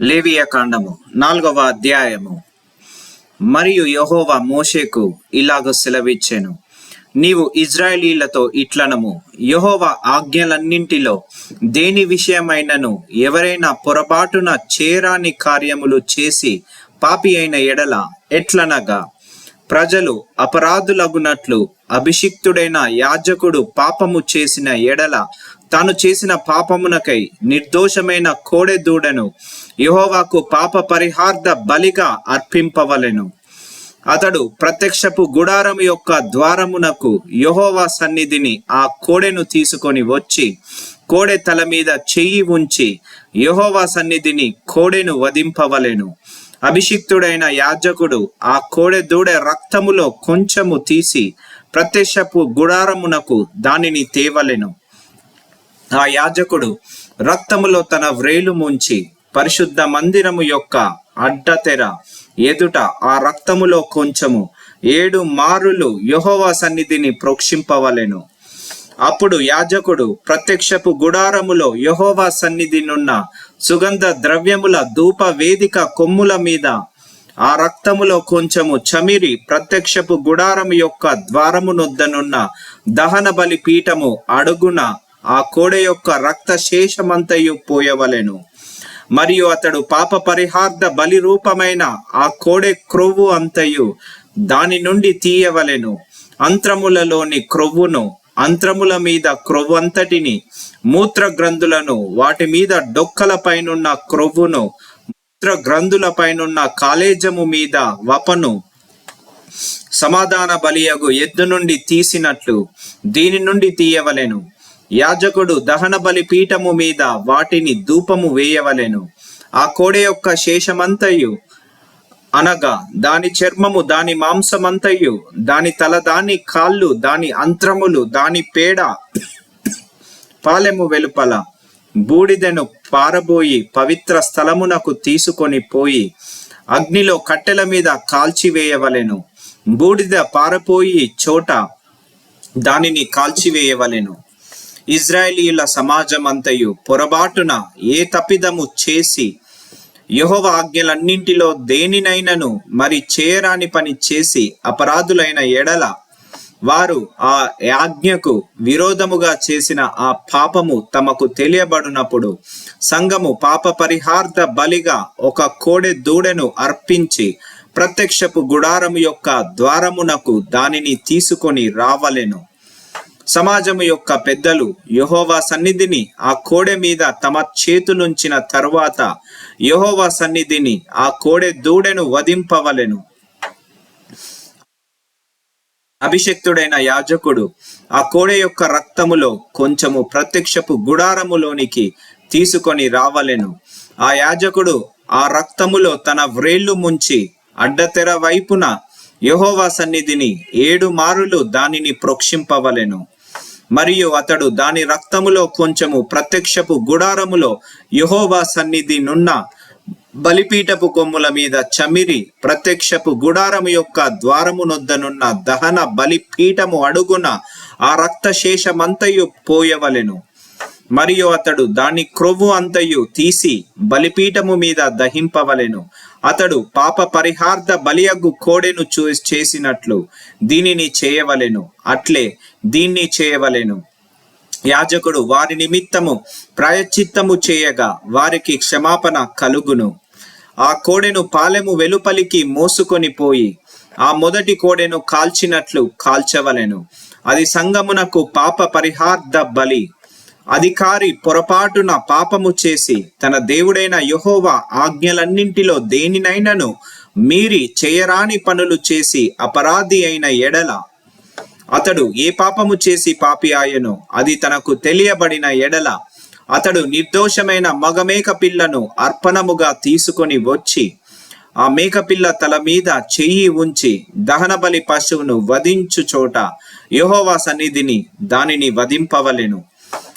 లేవియ కాండము నాలుగవ అధ్యాయము. మరియు యహోవా మోషేకు ఇలాగ సెలవిచ్చెను. నీవు ఇజ్రాయేలీలతో ఇట్లనము యహోవా ఆజ్ఞలన్నింటిలో దేని విషయమైనను ఎవరైనా పొరపాటున చేరాని కార్యములు చేసి పాపి అయిన ఎడల ఎట్లనగా ప్రజలు అపరాధులగునట్లు అభిషిక్తుడైన యాజకుడు పాపము చేసిన ఎడల తాను చేసిన పాపమునకై నిర్దోషమైన కోడె దూడను యహోవాకు పాప పరిహార్థ బలిగా అర్పింపవలెను. అతడు ప్రత్యక్షపు గుడారం యొక్క ద్వారమునకు యహోవా సన్నిధిని ఆ కోడెను తీసుకొని వచ్చి కోడె తల మీద చెయ్యి ఉంచి యహోవా సన్నిధిని కోడెను వధింపవలెను. అభిషిక్తుడైన యాజకుడు ఆ కోడె దూడె రక్తములో కొంచెము తీసి ప్రత్యక్షపు గుడారమునకు దానిని తేవలెను. ఆ యాజకుడు రక్తములో తన వ్రేలు ముంచి పరిశుద్ధ మందిరము యొక్క అడ్డతెర ఎదుట ఆ రక్తములో కొంచెము ఏడు మారులు యెహోవా సన్నిధిని ప్రోక్షింపవలెను. అప్పుడు యాజకుడు ప్రత్యక్షపు గుడారములో యహోవా సన్నిధినున్న సుగంధ ద్రవ్యముల ధూప వేదిక కొమ్ముల మీద ఆ రక్తములో కొంచెము చమిరి ప్రత్యక్షపు గుడారము యొక్క ద్వారమునొద్దనున్న దహన బలి పీఠము అడుగున ఆ కోడ యొక్క రక్త శేషమంతయు పోయవలెను. మరియు అతడు పాప పరిహార్థ బలి రూపమైన ఆ కోడె క్రొవ్వు అంతయు దాని నుండి తీయవలెను. అంత్రములలోని క్రొవ్వును అంత్రముల మీద క్రొవ్వంతటిని మూత్ర గ్రంథులను వాటి మీద డొక్కల పైనున్న క్రొవ్వును మూత్ర గ్రంథుల పైనున్న కాలేజము మీద వపను సమాధాన బలియగు ఎద్దు నుండి తీసినట్లు దీని నుండి తీయవలెను. యాజకుడు దహన బలి పీఠము మీద వాటిని ధూపము వేయవలెను. ఆ కోడె యొక్క శేషమంతయు అనగా దాని చర్మము దాని మాంసమంతయు దాని తల దాని కాళ్ళు దాని అంత్రములు దాని పేడ పాలెము వెలుపల బూడిదెను పారబోయి పవిత్ర స్థలమునకు తీసుకొని పోయి అగ్నిలో కట్టెల మీద కాల్చివేయవలెను బూడిద పారపోయి చోట దానిని కాల్చివేయవలెను ఇజ్రాయేలీల సమాజమంతయు పొరబాటున ఏ తప్పిదము చేసి యెహోవా ఆజ్ఞలన్నింటిలో దేనినైనను మరి చేయరాని పని చేసి అపరాధులైన ఎడల వారు ఆ యాజ్ఞకు విరోధముగా చేసిన ఆ పాపము తమకు తెలియబడినప్పుడు సంఘము పాప పరిహార్థ బలిగా ఒక కోడె దూడెను అర్పించి ప్రత్యక్షపు గుడారము యొక్క ద్వారమునకు దానిని తీసుకొని రావలెను. సమాజము యొక్క పెద్దలు యహోవా సన్నిధిని ఆ కోడె మీద తమ చేతులుంచిన తరువాత యహోవా సన్నిధిని ఆ కోడె దూడెను వధింపవలెను. అభిషక్తుడైన యాజకుడు ఆ కోడె యొక్క రక్తములో కొంచెము ప్రత్యక్షపు గుడారములోనికి తీసుకొని రావలెను. ఆ యాజకుడు ఆ రక్తములో తన వ్రేళ్ళు ముంచి అడ్డతెర వైపున యహోవా సన్నిధిని ఏడు మారులు దానిని ప్రోక్షింపవలెను. మరియు అతడు దాని రక్తములో కొంచెము ప్రత్యక్షపు గుడారములో యహోవా సన్నిధి నున్న బలిపీఠపు కొమ్ముల మీద చమిరి ప్రత్యక్షపు గుడారము యొక్క ద్వారమునొద్దనున్న దహన బలిపీఠము అడుగున ఆ రక్త శేషమంతయు పోయవలెను. మరియు అతడు దాని క్రొవ్వు అంతయు తీసి బలిపీఠము మీద దహింపవలెను. అతడు పాప పరిహార్థ బలియగ్గు కోడెను చూ చేసినట్లు దీనిని చేయవలెను. అట్లే దీన్ని చేయవలెను. యాజకుడు వారి నిమిత్తము ప్రాయశ్చిత్తము చేయగా వారికి క్షమాపణ కలుగును. ఆ కోడెను పాలెము వెలుపలికి మోసుకొని పోయి ఆ మొదటి కోడెను కాల్చినట్లు కాల్చవలెను. అది సంగమునకు పాప పరిహార్థ బలి. అధికారి పొరపాటున పాపము చేసి తన దేవుడైన యహోవా ఆజ్ఞలన్నింటిలో దేనినైనను మీరి చేయరాని పనులు చేసి అపరాధి అయిన ఎడల. అతడు ఏ పాపము చేసి పాపి ఆయను అది తనకు తెలియబడిన ఎడల. అతడు నిర్దోషమైన మగమేక పిల్లను అర్పణముగా తీసుకొని వచ్చి ఆ మేకపిల్ల తల మీద చెయ్యి ఉంచి దహనబలి పశువును వధించు చోట యహోవా సన్నిధిని దానిని వధింపవలెను.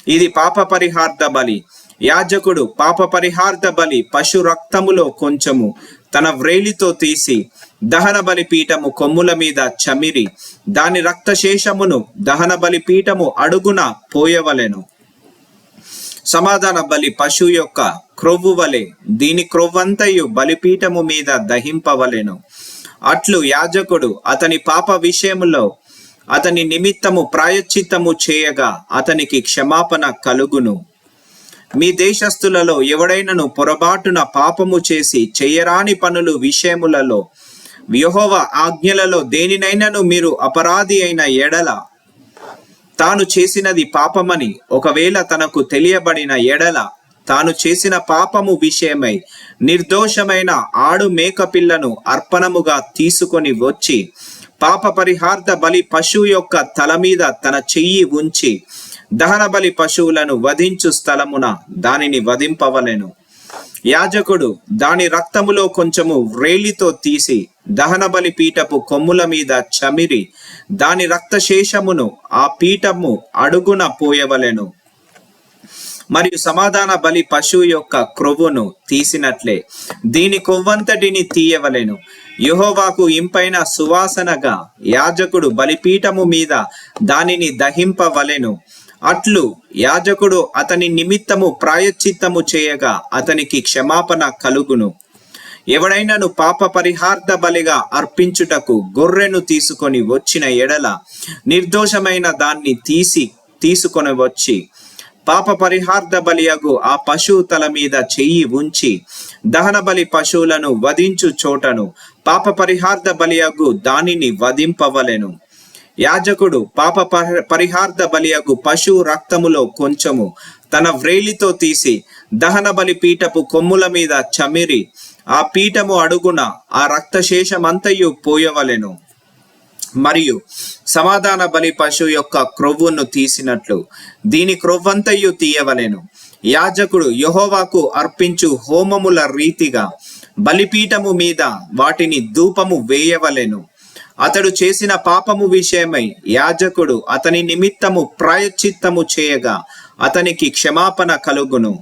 ఇది పాప పరిహార్థ బలి. యాజకుడు పాప పరిహార్థ బలి పశు రక్తములో కొంచెము తన వ్రేలితో తీసి దహన బలి పీఠము కొమ్ముల మీద చమిరి. దాని రక్తశేషమును దహన బలి పీఠము అడుగున పోయవలెను. సమాధాన బలి పశువు యొక్క క్రొవ్వు వలె దీని క్రొవ్వంతయు బలిపీఠము మీద దహింపవలెను. అట్లు యాజకుడు అతని పాప విషయంలో అతని నిమిత్తము ప్రాయశ్చిత్తము చేయగా అతనికి క్షమాపణ కలుగును. మీ దేశస్థులలో ఎవడైనను పొరబాటున పాపము చేసి చెయ్యరాని పనులు విషయములలో వ్యూహోవ ఆజ్ఞలలో దేనినైనను మీరు అపరాధి అయిన ఎడల తాను చేసినది పాపమని ఒకవేళ తనకు తెలియబడిన ఎడల తాను చేసిన పాపము విషయమై నిర్దోషమైన ఆడు మేకపిల్లను అర్పణముగా తీసుకొని వచ్చి పాప పరిహార్థ బలి పశువు యొక్క తల మీద తన చెయ్యి ఉంచి దహన బలి పశువులను వధించు స్థలమున దానిని వధింపవలెను. యాజకుడు దాని రక్తములో కొంచెము వ్రేలితో తీసి దహన బలి పీఠపు కొమ్ముల మీద చమిరి దాని రక్తశేషమును ఆ పీఠము అడుగున పోయవలెను. మరియు సమాధాన బలి పశువు యొక్క క్రొవ్వును తీసినట్లే దీని కొవ్వంతటిని తీయవలెను. యహోవాకు ఇంపైన సువాసనగా యాజకుడు బలిపీఠము మీద దానిని దహింపవలెను. అట్లు యాజకుడు అతని నిమిత్తము ప్రాయశ్చిత్తము చేయగా అతనికి క్షమాపణ కలుగును. ఎవడైనను పాప పరిహార్థ బలిగా అర్పించుటకు గొర్రెను తీసుకొని వచ్చిన ఎడల నిర్దోషమైన దాన్ని తీసి తీసుకొని వచ్చి పాప పరిహార్థ బలియగు ఆ పశువు తల మీద చెయ్యి ఉంచి దహన బలి పశువులను వధించు చోటను పాప పరిహార్థ బలియగు దానిని వధింపవలెను. యాజకుడు పాప పరి- పరిహార్థ బలియగు పశువు రక్తములో కొంచెము తన వ్రేలితో తీసి దహన బలి పీఠపు కొమ్ముల మీద చమిరి ఆ పీఠము అడుగున ఆ రక్తశేషమంతయు పోయవలెను. మరియు సమాధాన బలి పశువు యొక్క క్రొవ్వును తీసినట్లు దీని క్రొవ్వంతయు తీయవలెను. యాజకుడు యహోవాకు అర్పించు హోమముల రీతిగా బలిపీఠము మీద వాటిని ధూపము వేయవలెను. అతడు చేసిన పాపము విషయమై యాజకుడు అతని నిమిత్తము ప్రాయశ్చిత్తము చేయగా అతనికి క్షమాపణ కలుగును.